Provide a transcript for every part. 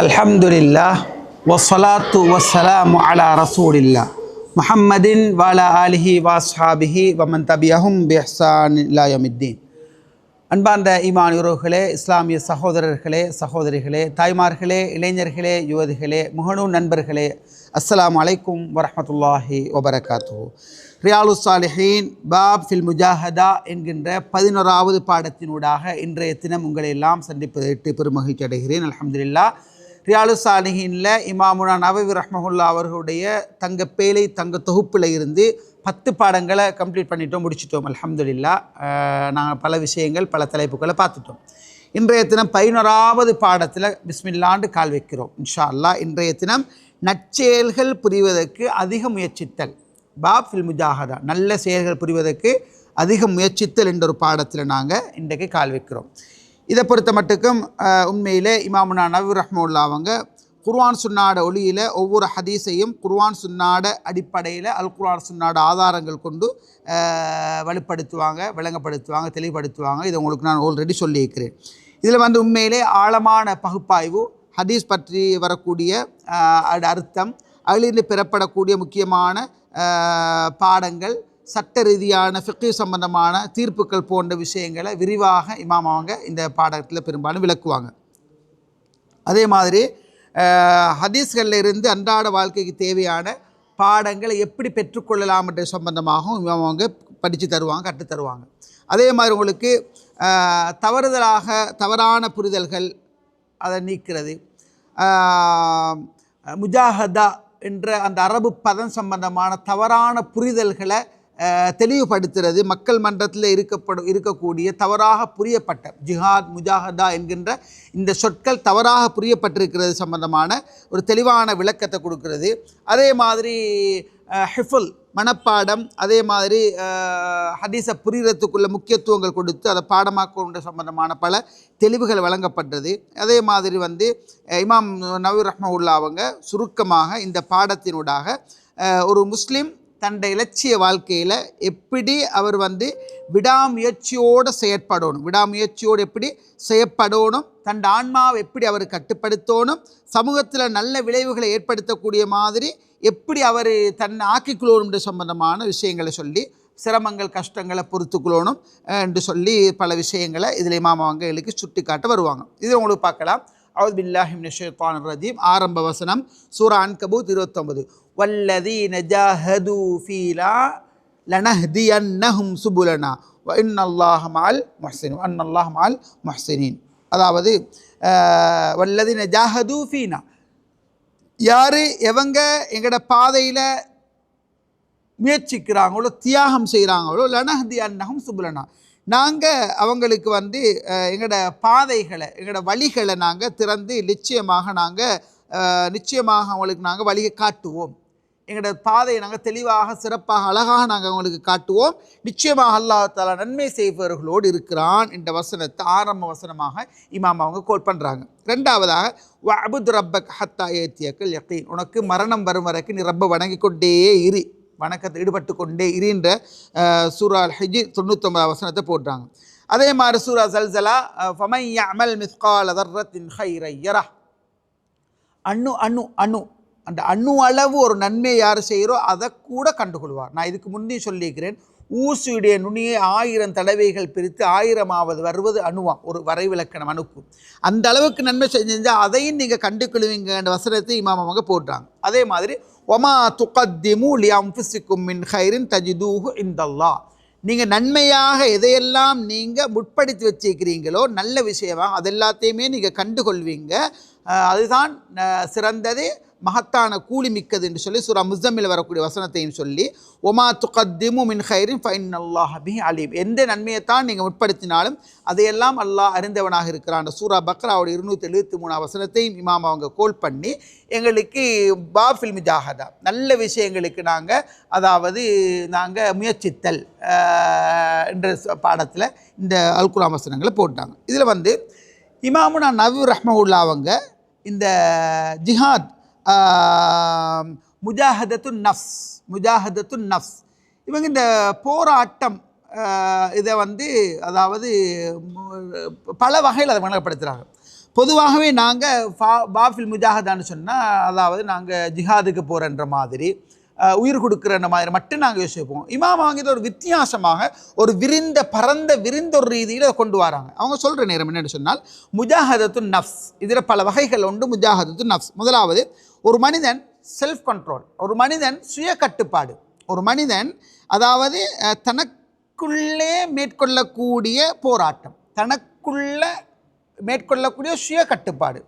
அல்ஹம்துலில்லா வசலாத்து வசலாம் அலா ரசூலில்லா முஹம்மதின் வாலா ஆலிஹி வாஸ்ஹாபிஹி வமன் தபியஹும் பிஹ்சான் இல்லாயமித்தீன் அன்பார்ந்த ஈமான் உறவுகளே இஸ்லாமிய சகோதரர்களே சகோதரிகளே தாய்மார்களே இளைஞர்களே யுவதிகளே முகநூல் நண்பர்களே அஸ்லாம் அலைக்கும் வரமத்துல்லாஹி வபரகாத்து ரியாலு சாலிஹீன் பாப் ஃபில் முஜாஹதா என்கின்ற பதினோராவது பாடத்தினூடாக இன்றைய தினம் உங்களை எல்லாம் சந்திப்பதற்கு பெருமகிழ்ச்சி அடைகிறேன். அலமதுல்லா ரியாலு சாலிஹீனில் இமாமுனா நவவி ரஹ்மஹுல்லா அவர்களுடைய தங்க பேலை தங்க தொகுப்பில் இருந்து பத்து பாடங்களை கம்ப்ளீட் பண்ணிட்டோம் முடிச்சிட்டோம். அலமதுல்லா நாங்கள் பல விஷயங்கள் பல தலைப்புகளை பார்த்துட்டோம். இன்றைய தினம் பதினோராவது பாடத்தில் பிஸ்மில்லாண்டு கால் வைக்கிறோம் இன்ஷா அல்லாஹ் இன்றைய தினம் நற்செயல்கள் புரிவதற்கு அதிக முயற்சித்தல். Pop fill முஜாஹதா. நல்ல செயல்கள் புரிவதற்கு அதிக முயற்சித்தல் என்ற ஒரு பாடத்தில் நாங்கள் இன்றைக்கு கால் வைக்கிறோம். இதை பொறுத்த மட்டுக்கும் உண்மையிலே இமாமுனா நவி ரஹ்முல்லா அவங்க குர்வான் சுன்னாட ஒளியில் ஒவ்வொரு ஹதீஸையும் குர்வான் சுன்னாட அடிப்படையில் அல் குர்வான் சுன்னாட ஆதாரங்கள் கொண்டு வலுப்படுத்துவாங்க விளங்கப்படுத்துவாங்க தெளிவுபடுத்துவாங்க. இதை உங்களுக்கு நான் ஆல்ரெடி சொல்லியிருக்கிறேன். இதில் வந்து உண்மையிலே ஆழமான பகுப்பாய்வு ஹதீஸ் பற்றி வரக்கூடிய அர்த்தம் அதிலிருந்து பெறப்படக்கூடிய முக்கியமான பாடங்கள் சட்ட ரீதியான ஃபிக்கு சம்பந்தமான தீர்ப்புகள் போன்ற விஷயங்களை விரிவாக இமாம் அவங்க இந்த பாடத்தில் பெரும்பாலும் விளக்குவாங்க. அதே மாதிரி ஹதீஸ்களில் இருந்து அன்றாட வாழ்க்கைக்கு தேவையான பாடங்களை எப்படி பெற்றுக்கொள்ளலாம் என்ற சம்பந்தமாகவும் இமாம் அவங்க படித்து தருவாங்க கற்றுத் தருவாங்க. அதே மாதிரி உங்களுக்கு தவறுதலாக தவறான புரிதல்கள் அதை நீக்கிறது. முஜாஹதா என்ற அந்த அரபு பதம் சம்பந்தமான தவறான புரிதல்களை தெளிவுபடுத்துறது மக்கள் மன்றத்தில் இருக்கப்படும் இருக்கக்கூடிய தவறாக புரியப்பட்ட ஜிஹாத் முஜாஹதா என்கின்ற இந்த சொற்கள் தவறாக புரியப்பட்டிருக்கிறது சம்பந்தமான ஒரு தெளிவான விளக்கத்தை கொடுக்கிறது. அதே மாதிரி ஹிஃபுல் மனப்பாடம் அதே மாதிரி ஹதீஸை புரிகிறதுக்குள்ள முக்கியத்துவங்கள் கொடுத்து அதை பாடமாக்குன்ற சம்பந்தமான பல தெளிவுகள் வழங்கப்பட்டது. அதே மாதிரி வந்து இமாம் நவீர் ரஹ்மவுல்லா அவங்க சுருக்கமாக இந்த பாடத்தினூடாக ஒரு முஸ்லீம் தன்னுடைய இலட்சிய வாழ்க்கையில் எப்படி அவர் வந்து விடாமுயற்சியோடு செயற்படணும் விடாமுயற்சியோடு எப்படி செயற்படணும் தன் ஆன்மாவை எப்படி அவர் கட்டுப்படுத்தணும் சமூகத்தில் நல்ல விளைவுகளை ஏற்படுத்தக்கூடிய மாதிரி எப்படி அவர் தன்னை ஆக்கிக்கொள்ளணும் சம்பந்தமான விஷயங்களை சொல்லி சிரமங்கள் கஷ்டங்களை பொறுத்துக்கொள்ளணும் என்று சொல்லி பல விஷயங்களை இதில் இமாம் எங்களுக்கு சுட்டி காட்ட வருவாங்க. இது உங்களுக்கு பார்க்கலாம். அவுத் பில்லாஹி ஷேத்தான் ரஜீம். ஆரம்ப வசனம் சூரா அன்கபூத் இருபத்தொம்பது வல்லதி நஜாஹது ஃபீலா லனஹ்தியன்னஹும் சுபுலனா. வ இன்னல்லாஹ மால் முஹ்சின் அன்னல்லாஹ் மால் அதாவது வல்லதி நஜாஹது ஃபீனா. யார் எவங்க எங்களோட பாதையில் முயற்சிக்கிறாங்களோ தியாகம் செய்கிறாங்களோ லனஹதி அன்னகம் சுபுலனா. நாங்கள் அவங்களுக்கு வந்து எங்களோட பாதைகளை எங்களோட வழிகளை நாங்கள் திறந்து நிச்சயமாக நாங்கள் நிச்சயமாக அவங்களுக்கு நாங்கள் வழியை காட்டுவோம். எங்களோட பாதையை நாங்கள் தெளிவாக சிறப்பாக அழகாக நாங்கள் அவங்களுக்கு காட்டுவோம். நிச்சயமாக அல்லாஹ் நன்மை செய்பவர்களோடு இருக்கிறான் என்ற வசனத்தை ஆரம்ப வசனமாக இமாம் அவங்க கோட் பண்ணுறாங்க ரெண்டாவதாக அபுத் ரப்பக் ஹத்தா ஏத்தியக்கள் யக்கீன் உனக்கு மரணம் வரும் வரைக்கும் நீ ரப்ப வணங்கி கொண்டே இரு. வணக்கத்தில் ஈடுபட்டு கொண்டே இருன்ற சூரா அல் ஹிஜி தொண்ணூத்தொம்பது வசனத்தை போட்டாங்க அதே மாதிரி சூரா சல்சலா ஃபமை அமல் மிஸ்கால் அதர்ரத்தின் ஹைரையரா அணு அணு அணு அந்த அணு அளவு ஒரு நன்மை யார் செய்கிறோ அதை கூட கண்டுகொள்வார். நான் இதுக்கு முன்னே சொல்லியிருக்கிறேன். ஊசியுடைய நுனியை ஆயிரம் தடவைகள் பிரித்து ஆயிரமாவது வருவது அணுவாம் ஒரு வரைவிலக்கணம் அணுக்கும் அந்த அளவுக்கு நன்மை செஞ்சால் அதையும் நீங்கள் கண்டுக்கொள்வீங்கன்ற வசனத்தை இமாமமாக போடுறாங்க. அதே மாதிரி ஒமா துக்கத்திமு லியாம் ஃபிசிக்கும் மின் ஹைரின் தஜிதூஹு இந்தல்லா நீங்கள் நன்மையாக எதையெல்லாம் நீங்கள் முற்படுத்தி வச்சிருக்கிறீங்களோ நல்ல விஷயமாக அது எல்லாத்தையுமே நீங்கள் கண்டுகொள்வீங்க அதுதான் சிறந்தது மகத்தான கூலி மிக்கது என்று சொல்லி சூரா முஸ்தமில் வரக்கூடிய வசனத்தையும் சொல்லி ஒமா துகத்திமு மின் ஹைரின் ஃபைன் அல்லாஹ் பி அலீம். எந்த நன்மையைத்தான் நீங்கள் உட்படுத்தினாலும் அதையெல்லாம் அல்லாஹ் அறிந்தவனாக இருக்கிறான். சூரா பக்ராவோட இருநூற்றி எழுபத்தி மூணாம் வசனத்தையும் இமாம் அவங்க கோல் பண்ணி எங்களுக்கு பாஃபில் மிஜாஹதா நல்ல விஷயங்களுக்கு நாங்கள் அதாவது நாங்கள் முயற்சித்தல் என்ற பாடத்தில் இந்த அல்குலாம் வசனங்களை போட்டாங்க. இதில் வந்து இமாமுனா நவி ரஹ்மவுல்லா அவங்க இந்த ஜிஹாத் முஜாஹதத்து நஃப்ஸ் முஜாஹதத்து நஃப்ஸ். இவங்க இந்த போராட்டம் இதை வந்து அதாவது பல வகையில் அதை வணக்கப்படுத்துகிறாங்க பொதுவாகவே நாங்கள் ஃபா பாஃபில் முஜாஹதான்னு சொன்னால் அதாவது நாங்கள் ஜிஹாதுக்கு போகிறன்ற மாதிரி உயிர் கொடுக்குற அந்த மாதிரி மட்டும் நாங்கள் யோசிப்போம். இமாம் வாங்கியது ஒரு வித்தியாசமாக ஒரு விரிந்த பரந்த விரிந்த ஒரு ரீதியில் அதை கொண்டு வராங்க. அவங்க சொல்கிற நேரம் என்னென்னு சொன்னால் முஜாஹதத்து நஃப்ஸ். இதில் பல வகைகள் உண்டு. முஜாஹதத்து நஃப்ஸ். முதலாவது ஒரு மனிதன் செல்ஃப் கண்ட்ரோல் ஒரு மனிதன் சுய கட்டுப்பாடு ஒரு மனிதன் அதாவது தனக்குள்ளே மேற்கொள்ளக்கூடிய போராட்டம். தனக்குள்ள மேற்கொள்ளக்கூடிய சுய கட்டுப்பாடு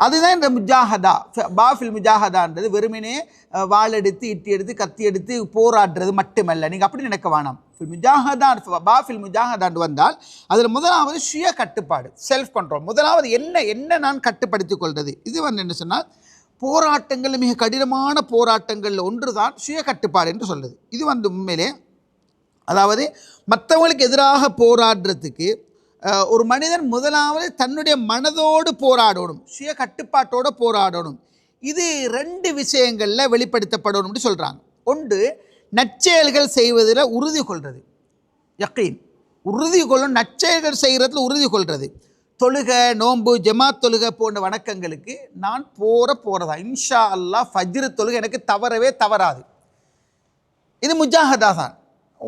அதுதான் இந்த முஜாஹதா. ஃப- பாஃபில் முஜாஹதான்றது. வெறுமனே வாழெடுத்து வாள் எடுத்து இட்டி எடுத்து கத்தி எடுத்து போராடுறது மட்டுமல்ல. நீங்கள் அப்படி நினைக்க வேணாம். ஃபில் முஜாஹதான் பாஃபில் முஜாஹதாண்டு வந்தால் அதில் முதலாவது சுய கட்டுப்பாடு செல்ஃப் கண்ட்ரோல் முதலாவது என்ன என்ன நான் கட்டுப்படுத்திக் கொள்வது? இது வந்து என்ன சொன்னால் போராட்டங்கள் மிக கடினமான போராட்டங்களில் ஒன்று தான் சுய கட்டுப்பாடு என்று சொல்லுது. இது வந்து உண்மையிலே அதாவது மற்றவங்களுக்கு எதிராக போராடுறதுக்கு ஒரு மனிதன் முதலாவது தன்னுடைய மனதோடு போராடணும் சுய கட்டுப்பாட்டோடு போராடணும். இது ரெண்டு விஷயங்களில் வெளிப்படுத்தப்படணும்னு சொல்கிறாங்க ஒன்று நற்செயல்கள் செய்வதில் உறுதி கொள்வது யக்கீன். உறுதி கொள்ளும் நற்செயல்கள் செய்கிறதுல உறுதி கொள்வது தொழுக நோன்பு ஜமாத் தொழுக போன்ற வணக்கங்களுக்கு நான் போகிற போகிறதா இன்ஷா அல்லாஹ் ஃபஜ்ரு தொழுகை எனக்கு தவறவே தவறாது. இது முஜாஹதா தான்.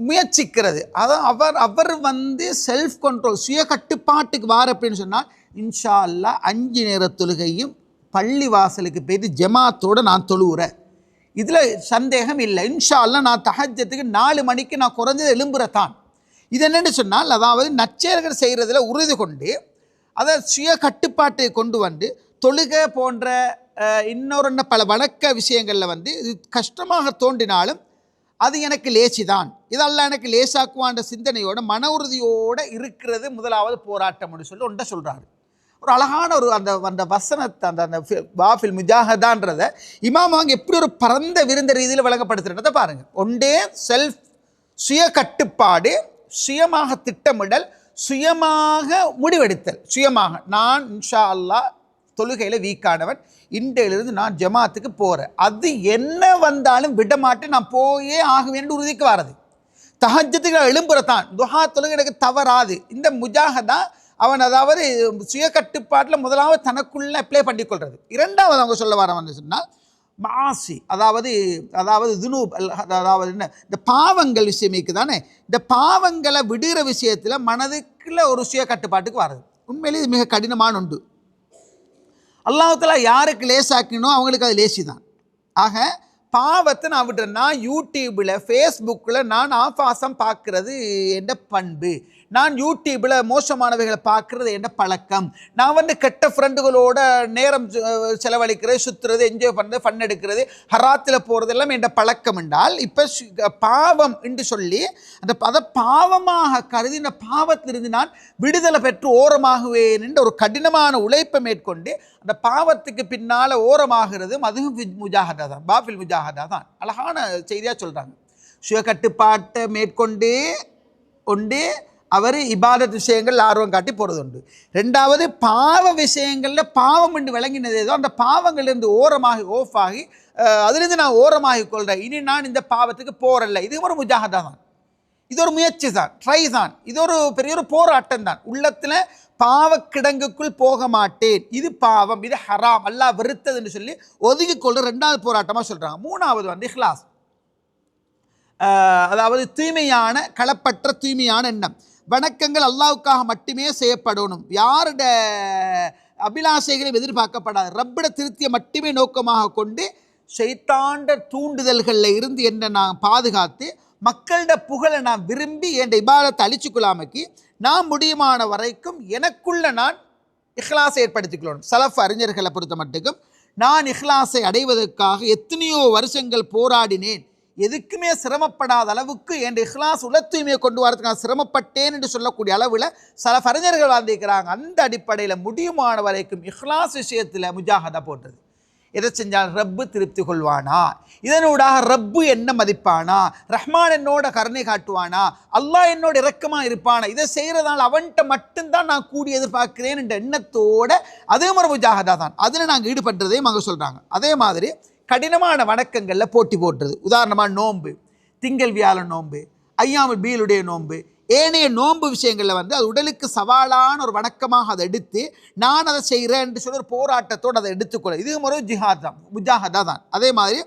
முயற்சிக்கிறது. அதான் அவர் அவர் வந்து செல்ஃப் கண்ட்ரோல் சுய கட்டுப்பாட்டுக்கு வார் அப்படின்னு சொன்னால் இன்ஷா அல்லாஹ் அஞ்சு நேர தொழுகையும் பள்ளி வாசலுக்கு போயிட்டு ஜமாத்தோடு நான் தொழுகிறேன் இதில் சந்தேகம் இல்லை. இன்ஷா அல்லா நான் தகஜத்துக்கு நாலு மணிக்கு நான் குறைஞ்சது எழும்புறதான் இது என்னென்னு சொன்னால் அதாவது நச்சேர்கள் செய்கிறதுல உறுதி கொண்டு அதை சுய கட்டுப்பாட்டை கொண்டு வந்து தொழுகை போன்ற இன்னொரு பல வணக்க விஷயங்களில் வந்து இது கஷ்டமாக தோன்றினாலும் அது எனக்கு லேசி தான் இதெல்லாம் எனக்கு லேசாக்குவான்ற சிந்தனையோட மன உறுதியோடு இருக்கிறது முதலாவது போராட்டம்னு சொல்லி ஒன்றை சொல்கிறாரு ஒரு அழகான ஒரு அந்த அந்த வசனத்தை அந்த அந்த வாஃபில் முஜாஹதான்றதை இமாம் அவங்க எப்படி ஒரு பரந்த விருந்த ரீதியில் விளங்கப்படுத்துறதை பாருங்கள் ஒன்றே செல்ஃப் சுய கட்டுப்பாடு சுயமாக திட்டமிடல் சுயமாக முடிவெடுத்தல். சுயமாக நான் இன்ஷா அல்லாஹ் தொழுகையில் வீக்கானவன். இன்றையிலிருந்து நான் ஜமாத்துக்கு போகிறேன் அது என்ன வந்தாலும் விட மாட்டேன் நான் போயே ஆகுவேன் உறுதிக்கு வர்றது தகஜத்துக்கு எழும்புறத்தான். துஹா தொழுகை எனக்கு தவறாது. இந்த முஜாஹதா அவன் அதாவது சுய கட்டுப்பாட்டில் முதலாவது தனக்குள்ள அப்ளை பண்ணிக்கொள்வது இரண்டாவது அவங்க சொல்ல வரவன் சொன்னால் மாசி. அதாவது அதாவது துனூப் அதாவது என்ன? இந்த பாவங்கள் விஷயமிக்கு தானே? இந்த பாவங்களை விடுகிற விஷயத்தில் மனதுக்குள்ள ஒரு சுய கட்டுப்பாட்டுக்கு வர்றது உண்மையிலே இது மிக கடினமான உண்டு அல்லாஹ்தாலா யாருக்கு லேசாக்கினோ அவங்களுக்கு அது லேசி தான் ஆக பாவத்தை நான் விட்டுறேன். நான் யூடியூப்பில் ஃபேஸ்புக்கில் நான் ஆபாசம் பார்க்குறது என்ற பண்பு. நான் யூடியூப்பில் மோசமானவைகளை பார்க்குறது என்ன பழக்கம்? நான் வந்து கெட்ட ஃப்ரெண்டுகளோட நேரம் செலவழிக்கிறது சுற்றுறது என்ஜாய் பண்ணுறது ஃபன் எடுக்கிறது ஹராத்தில் போகிறது எல்லாம் என்ற பழக்கம் என்றால் இப்போ பாவம் என்று சொல்லி அந்த அதை பாவமாக கருதி இந்த பாவத்திலிருந்து நான் விடுதலை பெற்று ஓரமாகுவேன் என்ற ஒரு கடினமான உழைப்பை மேற்கொண்டு அந்த பாவத்துக்கு பின்னால் ஓரமாகிறதும் அதுவும் முஜாகதா முஜாஹதா தான் பாஃபில் முஜாஹதா தான். அழகான செய்தியாக சொல்கிறாங்க சுய கட்டுப்பாட்டை மேற்கொண்டு கொண்டு அவர் இபாதத் விஷயங்கள் ஆர்வம் காட்டி போகிறது உண்டு ரெண்டாவது பாவ விஷயங்களில் பாவம் என்று விளங்கினது ஏதோ அந்த பாவங்கள்லேருந்து ஓரமாகி ஓஃப் ஆகி அதுலேருந்து நான் ஓரமாகி கொள்கிறேன் இனி நான் இந்த பாவத்துக்கு போகிறல்ல இது ஒரு முஜாஹதா தான் இது ஒரு முயற்சி தான் ட்ரை தான் இது ஒரு பெரிய ஒரு போராட்டம் தான் உள்ளத்தில் பாவக்கிடங்குக்குள் போக மாட்டேன் இது பாவம் இது ஹராம் அல்லா வெறுத்ததுன்னு சொல்லி ஒதுக்கிக்கொள்ள ரெண்டாவது போராட்டமாக சொல்கிறாங்க மூணாவது வந்து இஹ்லாஸ். அதாவது தூய்மையான களப்பற்ற தூய்மையான எண்ணம். வணக்கங்கள் அல்லாவுக்காக மட்டுமே செய்யப்படணும். யாருட அபிலாசைகளையும் எதிர்பார்க்கப்படாது. ரப்பிட திருத்தியை மட்டுமே நோக்கமாக கொண்டு செய்தாண்ட தூண்டுதல்களில் இருந்து என்னை நான் பாதுகாத்து மக்களோட புகழை நான் விரும்பி என் இபாதத்தை அழிச்சுக்கொள்ளாமக்கி நான் முடியுமான வரைக்கும் எனக்குள்ள நான் இஹ்லாஸை ஏற்படுத்திக்கொள்ளணும். சலஃப் அறிஞர்களை பொறுத்த மட்டுக்கும் நான் இஹ்லாஸை அடைவதற்காக எத்தனையோ வருஷங்கள் போராடினேன். எதுக்குமே சிரமப்படாத அளவுக்கு என் இஹ்லாஸ் உள்ள தூய்மையை கொண்டு வரதுக்கு நான் சிரமப்பட்டேன் என்று சொல்லக்கூடிய அளவில் சில அறிஞர்கள் வாழ்ந்திருக்கிறாங்க அந்த அடிப்படையில் முடியுமான வரைக்கும் இஹ்லாஸ் விஷயத்தில் முஜாகதா போட்டது எதை செஞ்சால்? ரப்பு திருப்தி கொள்வானா? இதனூடாக ரப்பு என்ன மதிப்பானா? ரஹ்மான் என்னோட கருணை காட்டுவானா? அல்லாஹ் என்னோட இரக்கமாக இருப்பானா? இதை செய்கிறதால அவன்கிட்ட மட்டும்தான் நான் கூடி எதிர்பார்க்கிறேன் என்ற எண்ணத்தோட அதே மாதிரி முஜாகதா தான். அதில் நாங்கள் ஈடுபட்டதையும் அவங்க சொல்கிறாங்க அதே மாதிரி கடினமான வணக்கங்களில் போட்டி போட்டுறது உதாரணமாக நோன்பு திங்கள் வியாழன் நோன்பு ஐயாமல் பீலுடைய நோன்பு. ஏனைய நோன்பு விஷயங்களில் வந்து அது உடலுக்கு சவாலான ஒரு வணக்கமாக அதை எடுத்து நான் அதை செய்கிறேன் சொல்லி ஒரு போராட்டத்தோடு அதை எடுத்துக்கொள்ள. இது முறை ஜிஹாத் தான் முஜாஹதா தான். அதே மாதிரி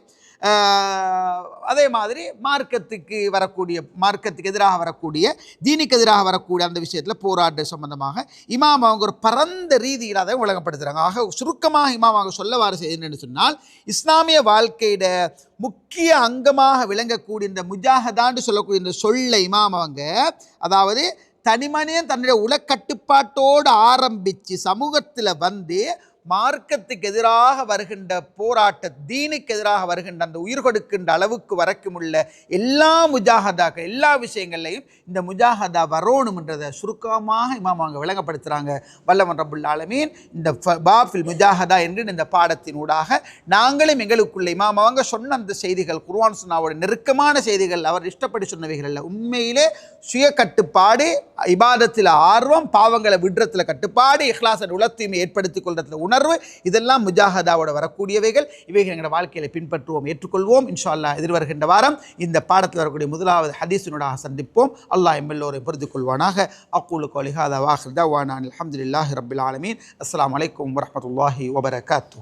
அதே மாதிரி மார்க்கத்துக்கு வரக்கூடிய மார்க்கத்துக்கு எதிராக வரக்கூடிய தீனுக்கு எதிராக வரக்கூடிய அந்த விஷயத்தில் போராட்ட சம்பந்தமாக இமாம் அவங்க ஒரு பரந்த ரீதியில் அதை உலகப்படுத்துகிறாங்க ஆக சுருக்கமாக இமாம் அவங்க சொல்ல வார செய்தி சொன்னால் இஸ்லாமிய வாழ்க்கையிட முக்கிய அங்கமாக விளங்கக்கூடிய இந்த முஜாஹதான்னு சொல்லக்கூடிய இந்த சொல்லை இமாம் அவங்க அதாவது தனிமனிதன் தன்னுடைய உலக்கட்டுப்பாட்டோடு ஆரம்பித்து சமூகத்தில் வந்து மார்க்கத்துக்கு எதிராக வருகின்ற போராட்ட தீனுக்கு எதிராக வருகின்ற அந்த உயிர் கொடுக்கின்ற அளவுக்கு வரைக்கும் உள்ள எல்லா முஜாஹதாக்கள் எல்லா விஷயங்கள்லையும் இந்த முஜாஹதா வரணும்ன்றதை சுருக்கமாக இமாம் அவங்க விளங்கப்படுத்துகிறாங்க வல்லவன் ரபுல் ஆலமீன் இந்த பாஃபில் முஜாஹதா என்று இந்த பாடத்தின் ஊடாக நாங்களும் எங்களுக்குள்ள இமாம் அவங்க சொன்ன அந்த செய்திகள் குர்ஆன் சுன்னாவோட நெருக்கமான செய்திகள் அவர் இஷ்டப்படி சொன்னவைகள் அல்ல. உண்மையிலே சுய கட்டுப்பாடு இபாதத்தில் ஆர்வம் பாவங்களை விடுறதுல கட்டுப்பாடு இஹ்லாசன் உலத்தையும் ஏற்படுத்திக் கொள்றதுல உணர்வு இதெல்லாம் முஜாஹதாவோட வரக்கூடியவைகள். இவைகள் எங்களோட வாழ்க்கையில பின்பற்றுவோம் ஏற்றுக்கொள்வோம். இன்ஷா அல்லாஹ் எதிர்வருகின்ற வாரம் இந்த பாடத்தில் வரக்கூடிய முதலாவது ஹதீஸினூடாக சந்திப்போம். அல்லாஹ் எம்எல்லோரை புரிந்து கொள்வானாக. அக்கூலு கோலிஹாதா வாஹிர் தவானான் அல்ஹம்துலில்லாஹி ரபில் ஆலமீன். அஸ்லாம் வலைக்கம் வரமத்துல்லாஹி வபரகாத்து